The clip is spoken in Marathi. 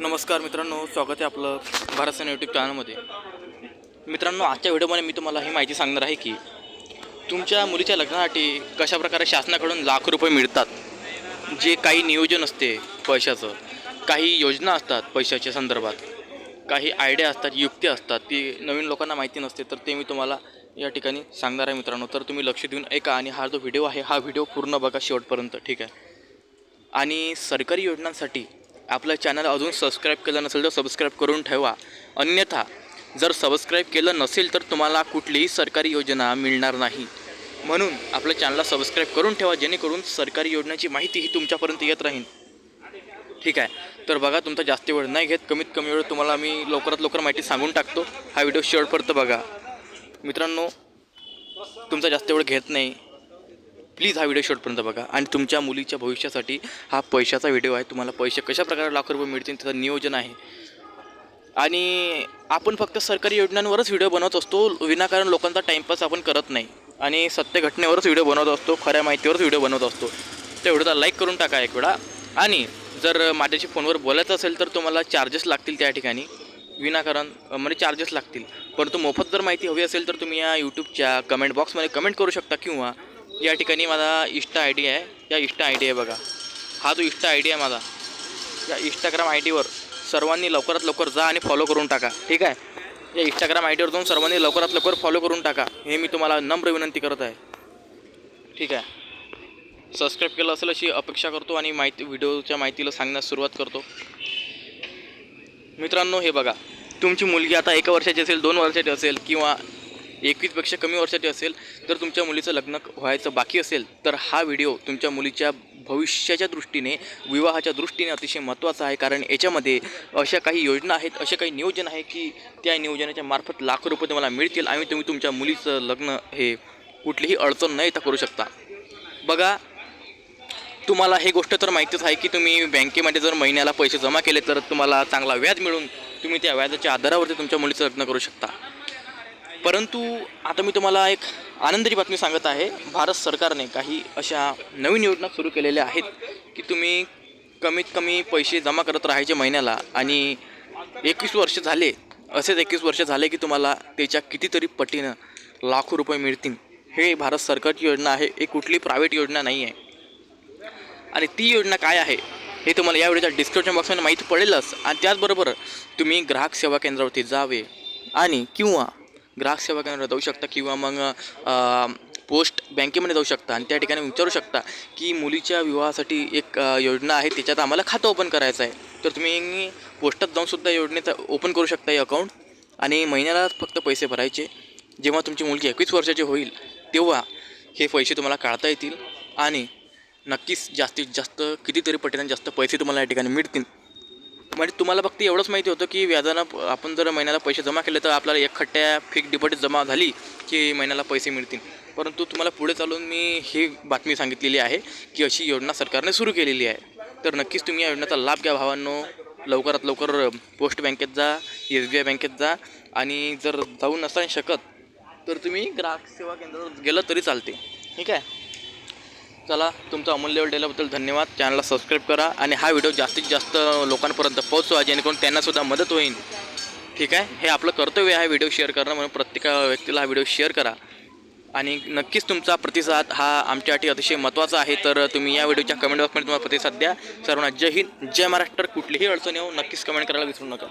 नमस्कार मित्रांनो स्वागत आहे आपलं भारत सेना यूट्यूब चॅनलमध्ये मित्रांनो आजच्या व्हिडिओमध्ये मी तुम्हाला ही माहिती सांगणार आहे की तुमच्या मुलीच्या लग्नासाठी कशाप्रकारे शासनाकडून लाख रुपये मिळतात? जे काही नियोजन असते पैशाचं काही योजना असतात पैशाच्या संदर्भात काही आयडिया असतात युक्ती असतात ती नवीन लोकांना माहिती नसते तर ते मी तुम्हाला या ठिकाणी सांगणार आहे मित्रांनो. तर तुम्ही लक्ष देऊन ऐका आणि हा जो व्हिडिओ आहे हा व्हिडिओ पूर्ण बघा शेवटपर्यंत ठीक आहे? आणि सरकारी योजनांसाठी आपलं चॅनल अजून सबस्क्राईब केलं नसेल तर सबस्क्राईब करून ठेवा. अन्यथा जर सबस्क्राईब केलं नसेल तर तुम्हाला कुठलीही सरकारी योजना मिळणार नाही. म्हणून आपल्या चॅनलला सबस्क्राईब करून ठेवा जेणेकरून सरकारी योजनेची माहिती ही तुमच्यापर्यंत येत राहील. ठीक आहे? तर बघा तुमचा जास्त वेळ नाही घेत. कमीत कमी वेळ तुम्हाला मी लवकरात लवकर माहिती सांगून टाकतो. हा व्हिडिओ शेवटपर्यंत बघा. मित्रांनो तुमचा जास्त वेळ घेत नाही. प्लीज हा व्हिडिओ शेवटपर्यंत बघा. आणि तुमच्या मुलीच्या भविष्यासाठी हा पैशाचा व्हिडिओ आहे. तुम्हाला पैसे कशा प्रकारे लाख रुपये मिळतील त्याचं नियोजन आहे. आणि आपण फक्त सरकारी योजनांवरच व्हिडिओ बनवत असतो. विनाकारण लोकांचा टाईमपास आपण करत नाही. आणि सत्य घटनेवरच व्हिडिओ बनवत असतो. खऱ्या माहितीवरच व्हिडिओ बनवत असतो. त्या व्हिडिओला लाईक करून टाका एक वेळा. आणि जर माझ्याशी फोनवर बोलायचं असेल तर तुम्हाला चार्जेस लागतील त्या ठिकाणी. विनाकारण म्हणजे चार्जेस लागतील. परंतु मोफत जर माहिती हवी असेल तर तुम्ही या यूट्यूबच्या कमेंट बॉक्समध्ये कमेंट करू शकता किंवा या ठिकाणी माझा इष्टा आय डी आहे. या इष्टा आय डी आहे बघा. हा जो इष्टा आय डी आहे माझा या इंस्टाग्राम आय डीवर सर्वांनी लवकरात लवकर जा आणि फॉलो करून टाका. ठीक आहे? या इंस्टाग्राम आय डीवर जाऊन सर्वांनी लवकरात लवकर फॉलो करून टाका. हे मी तुम्हाला नम्र विनंती करत आहे. ठीक आहे? सबस्क्राईब केलं असेल अशी अपेक्षा करतो आणि माहिती व्हिडिओच्या माहितीला सांगण्यास सुरुवात करतो. मित्रांनो हे बघा. तुमची मुलगी आता एका वर्षाची असेल दोन वर्षाची असेल किंवा एकवीसपेक्षा कमी वर्षाची असेल तर तुमच्या मुलीचं लग्न व्हायचं बाकी असेल तर हा व्हिडिओ तुमच्या मुलीच्या भविष्याच्या दृष्टीने विवाहाच्या दृष्टीने अतिशय महत्त्वाचा आहे. कारण याच्यामध्ये अशा काही योजना आहेत असे काही नियोजन आहे की त्या नियोजनाच्या मार्फत लाखो रुपये तुम्हाला मिळतील आणि तुम्ही तुमच्या मुलीचं लग्न हे कुठलीही अडचण न येता करू शकता. बघा तुम्हाला हे गोष्ट तर माहितीच आहे की तुम्ही बँकेमध्ये जर महिन्याला पैसे जमा केले तर तुम्हाला चांगला व्याज मिळून तुम्ही त्या व्याजाच्या आधारावरती तुमच्या मुलीचं लग्न करू शकता. परंतु आता मी तुम्हाला एक आनंदाची बातमी सांगत आहे. भारत सरकारने काही अशा नवीन योजना सुरू केलेल्या आहेत की तुम्ही कमीत कमी पैसे जमा करत राहायचे महिन्याला आणि एकवीस वर्ष झाले असेच एकवीस वर्ष झाले की तुम्हाला त्याच्या कितीतरी पटीनं लाखो रुपये मिळतील. हे भारत सरकारची योजना आहे ही कुठली प्रायव्हेट योजना नाही आहे. आणि ती योजना काय आहे हे तुम्हाला यावेळेच्या डिस्क्रिप्शन बॉक्समध्ये माहिती पडेलच. आणि त्याचबरोबर तुम्ही ग्राहक सेवा केंद्रावरती जावे आणि किंवा ग्राहक सेवा केंद्रावर जाऊ शकता किंवा मग पोस्ट बँकेमध्ये जाऊ शकता आणि त्या ठिकाणी विचारू शकता की मुलीच्या विवाहासाठी एक योजना आहे त्याच्यात आम्हाला खातं ओपन करायचं आहे. तर तुम्ही पोस्टात जाऊनसुद्धा योजनेचा ओपन करू शकता हे अकाउंट आणि महिन्याला फक्त पैसे भरायचे. जेव्हा तुमची मुलगी एकवीस वर्षाची होईल तेव्हा हे पैसे तुम्हाला काढता येतील आणि नक्कीच जास्तीत जास्त कितीतरी पटीने जास्त पैसे तुम्हाला या ठिकाणी मिळतील. म्हणजे तुम्हाला फक्त एवढंच माहिती होतं की व्याजानं आपण जर महिन्याला पैसे जमा केले तर आपल्याला एक खट्ट्या फिक्स डिपॉझिट जमा झाली की महिन्याला पैसे मिळतील. परंतु तुम्हाला पुढे चालून मी ही बातमी सांगितलेली आहे की अशी योजना सरकारने सुरू केलेली आहे. तर नक्कीच तुम्ही या योजनेचा लाभ घ्या भावांनो. लवकरात लवकर पोस्ट बँकेत जा एस बी आय बँकेत जा आणि जर जाऊ नसा शकत तर तुम्ही ग्राहक सेवा केंद्रावर गेलं तरी चालते. ठीक आहे? चला तुमचा अमूल्य वेळ दिल्याबद्दल धन्यवाद चॅनलला सबस्क्राईब करा आणि हा व्हिडिओ जास्तीत जास्त लोकांपर्यंत पोहोचवा जेणेकरून त्यांनासुद्धा मदत होईल. ठीक आहे? हे आपलं कर्तव्य आहे व्हिडिओ शेअर करणं म्हणून प्रत्येक व्यक्तीला हा व्हिडिओ शेअर करा. आणि नक्कीच तुमचा प्रतिसाद हा आमच्यासाठी अतिशय महत्त्वाचा आहे. तर तुम्ही या व्हिडिओच्या कमेंट बॉक्समध्ये तुम्हाला प्रतिसाद द्या. सर्वांना जय हिंद जय महाराष्ट्र. कुठलीही अडचण येऊ नक्कीच कमेंट करायला विसरू नका.